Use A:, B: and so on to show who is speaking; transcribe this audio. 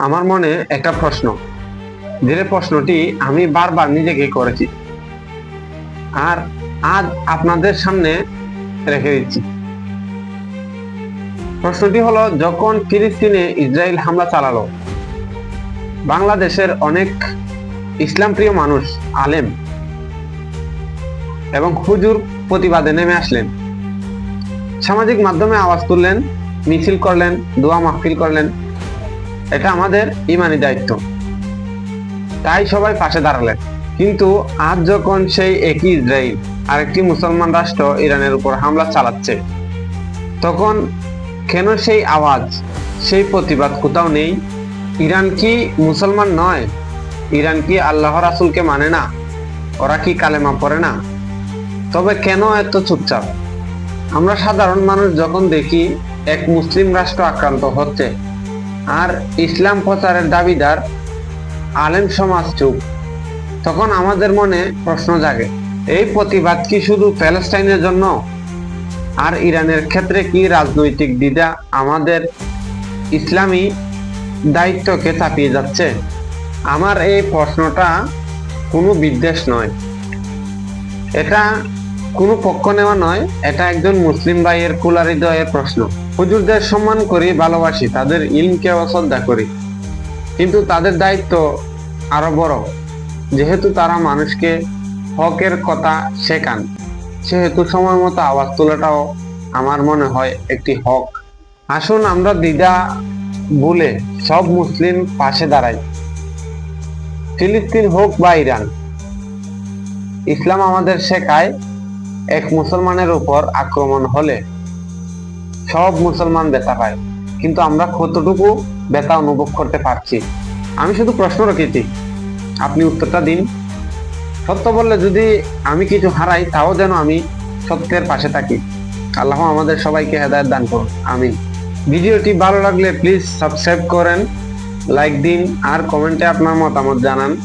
A: আমার মনে একটা প্রশ্ন। যে প্রশ্নটি আমি বারবার নিজেকে করেছি। আর আজ আপনাদের সামনে রেখে দিচ্ছি। প্রশ্নটি হলো, যখন ফিলিস্তিনে ইসরায়েল হামলা চালালো, বাংলাদেশের অনেক ইসলাম প্রিয় মানুষ, আলেম এবং হুজুর প্রতিবাদে নেমে আসলেন। সামাজিক মাধ্যমে আওয়াজ তুললেন, মিছিল করলেন, দোয়া মাহফিল করলেন এটা আমাদের ইমানি দায়িত্ব। তাই সবাই পাশে দাঁড়ালেন। কিন্তু আজ যখন সেই একই ইসরায়েল আরেকটি মুসলমান রাষ্ট্র ইরানের উপর হামলা চালাচ্ছে, তখন কেন সেই আওয়াজ, সেই প্রতিবাদ কোথাও নেই? ইরান কি মুসলমান নয়? ইরান কি আল্লাহ রাসুলকে মানে না? ওরা কি কালেমা পড়ে না? তবে কেন এত চুপচাপ? আমরা সাধারণ মানুষ যখন দেখি, এক মুসলিম রাষ্ট্র আক্রান্ত হচ্ছে আর ইসলাম প্রচারের দাবিদার আলেম সমাজ চুপ। তখন আমাদের মনে প্রশ্ন জাগে, এই প্রতিবাদ কি শুধু প্যালেস্টাইনের জন্য? আর ইরানের ক্ষেত্রে কি রাজনৈতিক দ্বিধা আমাদের ইসলামী দায়িত্বকে চাপিয়ে যাচ্ছে? আমার এই প্রশ্নটা কোনো বিদ্বেষ নয়। এটা কোনো পক্ষ নেওয়া নয়, এটা একজন মুসলিম ভাইয়ের কুলা হৃদয়ের প্রশ্ন। হুজুরদের সম্মান করি, ভালোবাসি, তাদের ইলমকে শ্রদ্ধা করি। কিন্তু তাদের দায়িত্ব আরও বড়। যেহেতু তারা মানুষকে হকের কথা শেখান, সেহেতু সময় মতো আওয়াজ তোলাটাও আমার মনে হয় একটি হক। আসুন আমরা দ্বিধা বলে সব মুসলিম পাশে দাঁড়াই। ফিলিস্তিন হোক বা ইরান, ইসলাম আমাদের শেখায় এক মুসলমানের উপর আক্রমণ হলে সব মুসলমান ব্যথা পায়। কিন্তু আমরা কতটুকু ব্যথা অনুভব করতে পারছি? আমি শুধু প্রশ্ন রেখেছি। আপনি উত্তরটা দিন। সত্য বললে যদি আমি কিছু হারাই, তাও যেন আমি সত্যের পাশে থাকি। আল্লাহ আমাদের সবাইকে হেদায়ত দান করুন। আমিন। ভিডিওটি ভালো লাগলে প্লিজ সাবস্ক্রাইব করেন লাইক দিন, আর কমেন্টে আপনার মতামত জানান।